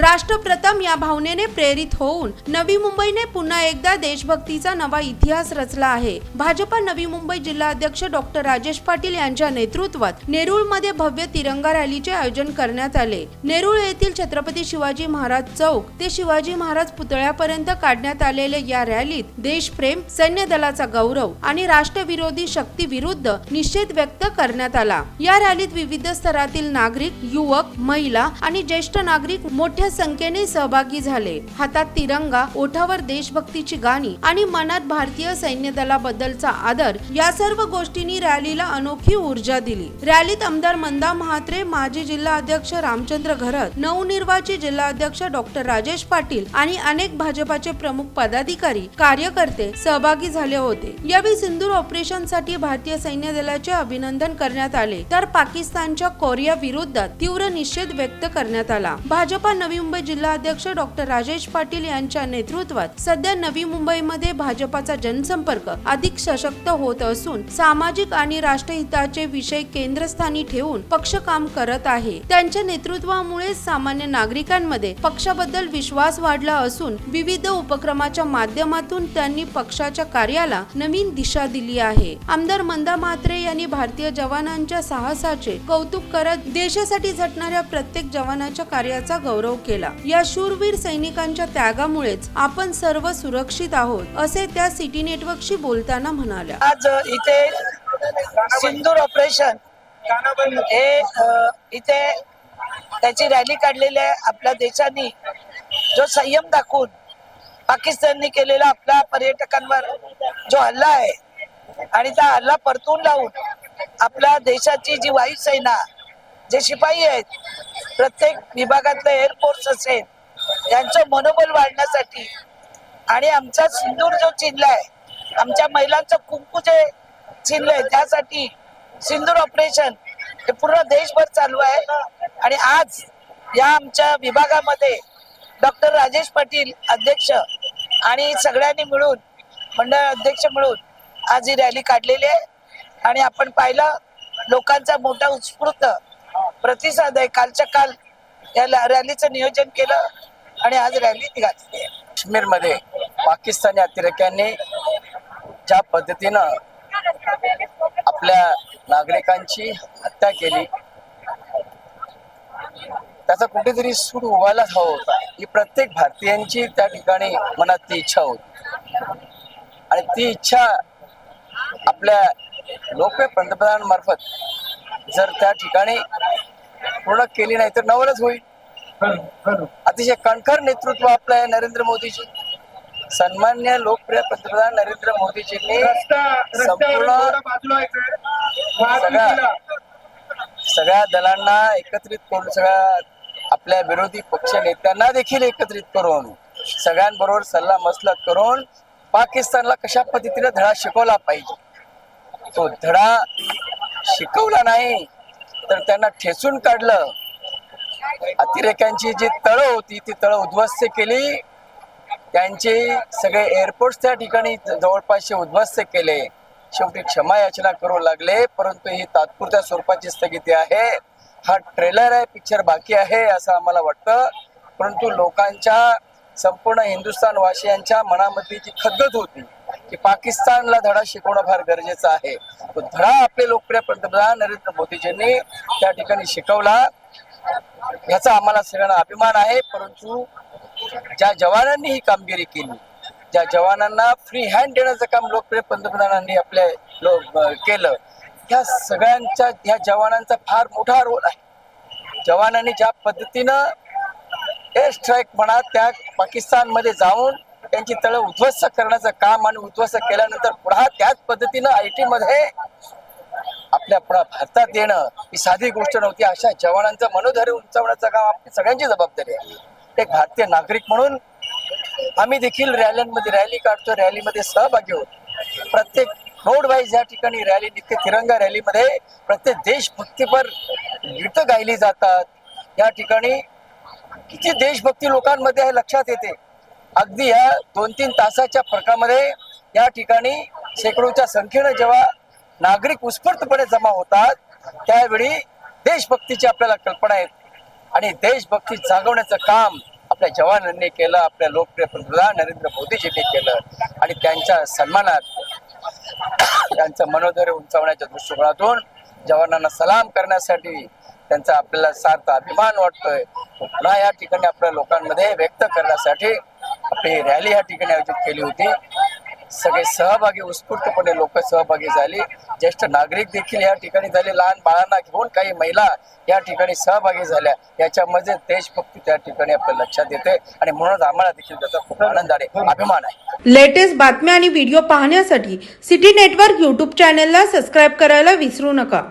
राष्ट्रप्रथम या भावनेने प्रेरित होऊन नवी मुंबईने पुन्हा एकदा देशभक्तीचा नवा इतिहास रचला आहे. भाजपा नवी मुंबई जिल्हा अध्यक्ष डॉक्टर राजेश पाटील यांच्या नेतृत्वात नेरूळमध्ये भव्य तिरंगा रॅलीचे आयोजन करण्यात आले. नेरूळ येथील छत्रपती शिवाजी महाराज चौक ते शिवाजी महाराज पुतळ्यापर्यंत काढण्यात आलेल्या या रॅलीत देशप्रेम सैन्य दलाचा गौरव आणि राष्ट्रविरोधी शक्ती विरुद्ध निषेध व्यक्त करण्यात आला. या रॅलीत विविध स्तरातील नागरिक युवक महिला आणि ज्येष्ठ नागरिक मोठ्या संख्येने सहभागी झाले. हातात तिरंगा ओठावर देशभक्तीची गाणी आणि मनात भारतीय सैन्य दलाबद्दलचा आदर या सर्व गोष्टींनी रॅलीला अनोखी ऊर्जा दिली. रॅलीत आमदार मंदा महात्रे माजी जिल्हा अध्यक्ष रामचंद्र घरत नवनिर्वाचित जिल्हा अध्यक्ष डॉक्टर राजेश पाटील आणि अनेक भाजपाचे प्रमुख पदाधिकारी कार्यकर्ते सहभागी झाले होते. यावेळी सिंदूर ऑपरेशनसाठी भारतीय सैन्य दलाचे अभिनंदन करण्यात आले. तर पाकिस्तानच्या कोरिया विरोधात तीव्र निषेध व्यक्त करण्यात आला. भाजपा नवी मुंबई जिल्हा अध्यक्ष डॉक्टर राजेश पाटील यांच्या नेतृत्वात सध्या नवी मुंबईमध्ये भाजपाचा जनसंपर्क अधिक सशक्त होत असून सामाजिक आणि राष्ट्रहिताचे विषय केंद्रस्थानी ठेवून पक्ष काम करत आहे. त्यांच्या नेतृत्वामुळे सामान्य नागरिकांमध्ये पक्षाबद्दल विश्वास वाढला असून विविध उपक्रमाच्या माध्यमातून त्यांनी पक्षाच्या कार्याला नवीन दिशा दिली आहे. आमदार मंदा म्हात्रे यांनी भारतीय जवानांच्या साहसाचे कौतुक करत देशासाठी झटणाऱ्या प्रत्येक जवानाच्या कार्याचा गौरव केला. या शूरवीर सैनिकांच्या त्यागामुळेच आपण सर्व सुरक्षित आहोत असे त्या सिटी नेटवर्कशी बोलताना म्हणाल्या. आज इथे सिंदूर ऑपरेशन हे इथे त्याची रॅली काढलेली आहे आपल्या देशाने जो संयम दाखवून पाकिस्तानने केलेला आपल्या पर्यटकांवर जो हल्ला आहे आणि त्या हल्ला परतून लावून आपल्या देशाची जी वायुसेना जे शिपाई आहेत प्रत्येक विभागातलं एअरफोर्स असेल त्यांचं मनोबल वाढण्यासाठी. आणि आमचा सिंदूर जो चिन्हलाय आमच्या महिलांचं कुंकू जे चिन्हलंय त्यासाठी सिंदूर ऑपरेशन हे पूर्ण देशभर चालू आहे. आणि आज या आमच्या विभागामध्ये डॉक्टर राजेश पाटील अध्यक्ष आणि सगळ्यांनी मिळून मंडळ अध्यक्ष मिळून आज ही रॅली काढलेली आहे. आणि आपण पाहिलं लोकांचा मोठा उत्स्फूर्त प्रतिसाद आहे. कालच्या काल या रॅलीचं नियोजन केलं आणि आज रॅली निघाली. काश्मीर काश्मीरमध्ये पाकिस्तानी अतिरेक्यांनी ज्या पद्धतीनं आपल्या नागरिकांची हत्या केली त्याचा कुठेतरी सूड उभायला हवा होता. ही प्रत्येक भारतीयांची त्या ठिकाणी मनात ती इच्छा होती. आणि ती इच्छा आपल्या लोकप्रिय पंतप्रधानांमार्फत जर त्या ठिकाणी पूर्ण केली नाही तर नवलच होईल. अतिशय कणखर नेतृत्व आपलं आहे नरेंद्र मोदीजी. सन्मान्य लोकप्रिय पंतप्रधान नरेंद्र मोदीजींनी संपूर्ण सगळ्या सगळ्या दलांना एकत्रित करून सगळ्या आपल्या विरोधी पक्ष नेत्यांना देखील एकत्रित करून सगळ्यांबरोबर सल्ला मसलत करून पाकिस्तानला कशा पद्धतीने धडा शिकवला पाहिजे? तो धडा शिकवला नाही. तर त्यांना ठेचून काढलं. अतिरेक्यांची जी तळं होती ती तळं उद्ध्वस्त केली. त्यांचे सगळे एअरपोर्ट त्या ठिकाणी जवळपास उद्ध्वस्त केले. शेवटी क्षमा याचना करू लागले परंतु ही तात्पुरत्या स्वरूपाची स्थगिती आहे. हा ट्रेलर आहे पिक्चर बाकी आहे असं आम्हाला वाटतं. परंतु लोकांच्या संपूर्ण हिंदुस्थान वासियांच्या मनामध्ये जी खदगत होती की पाकिस्तानला धडा शिकवणं फार गरजेचं आहे. तो धडा आपले लोकप्रिय पंतप्रधान नरेंद्र मोदीजींनी त्या ठिकाणी शिकवला. याचा आम्हाला सगळ्यांना अभिमान आहे. परंतु ज्या जवानांनी ही कामगिरी केली ज्या जवानांना फ्री हँड देण्याचं काम लोकप्रिय पंतप्रधानांनी आपल्या लोक केलं ह्या सगळ्यांच्या ह्या जवानांचा फार मोठा रोल आहे. जवानांनी ज्या पद्धतीनं एअर स्ट्राईक म्हणा त्या पाकिस्तानमध्ये जाऊन त्यांची तळ उद्ध्वस्त करण्याचं काम आणि उद्ध्वस्त केल्यानंतर पुन्हा त्याच पद्धतीनं आय टी मध्ये आपल्या पुढा भारतात येणं ही साधी गोष्ट नव्हती. अशा जवानांचं मनोधैर्य उंचावण्याचं काम आपली सगळ्यांची जबाबदारी आहे. एक भारतीय नागरिक म्हणून आम्ही देखील रॅल्यांमध्ये रॅली काढतो रॅलीमध्ये सहभागी होतो. प्रत्येक रोड वाईज या ठिकाणी रॅली निघते. तिरंगा रॅलीमध्ये प्रत्येक देशभक्तीपर गीतं गायली जातात. या ठिकाणी किती देशभक्ती लोकांमध्ये आहे लक्षात येते. अगदी या दोन तीन तासाच्या फरकामध्ये या ठिकाणी शेकडोच्या संख्येनं जेव्हा नागरिक उत्स्फूर्तपणे जमा होतात त्यावेळी देशभक्तीची आपल्याला कल्पना येते. आणि देशभक्ती जागवण्याचं काम आपल्या जवानांनी केलं आपल्या लोकप्रिय पंतप्रधान नरेंद्र मोदीजींनी केलं. आणि त्यांच्या सन्मानात त्यांचं मनोधैर्य उंचावण्याच्या दृष्टिकोनातून जवानांना सलाम करण्यासाठी त्यांचा आपल्याला सार्थ अभिमान वाटतोय. पुन्हा या ठिकाणी आपल्या लोकांमध्ये व्यक्त करण्यासाठी आपली रॅली या ठिकाणी आयोजित केली होती. सगळे सहभागी उत्स्फूर्तपणे लोक सहभागी झाली. ज्येष्ठ नागरिक देखील या ठिकाणी झाले. लहान बाळांना घेऊन काही महिला या ठिकाणी सहभागी झाल्या. याच्यामध्ये देशभक्ती त्या ठिकाणी आपल्या लक्षात येते. आणि म्हणून आम्हाला देखील त्याचा खूप आनंद आहे अभिमान आहे. लेटेस्ट बातम्या आणि व्हिडिओ पाहण्यासाठी सिटी नेटवर्क यूट्यूब चॅनेलला सबस्क्राईब करायला विसरू नका.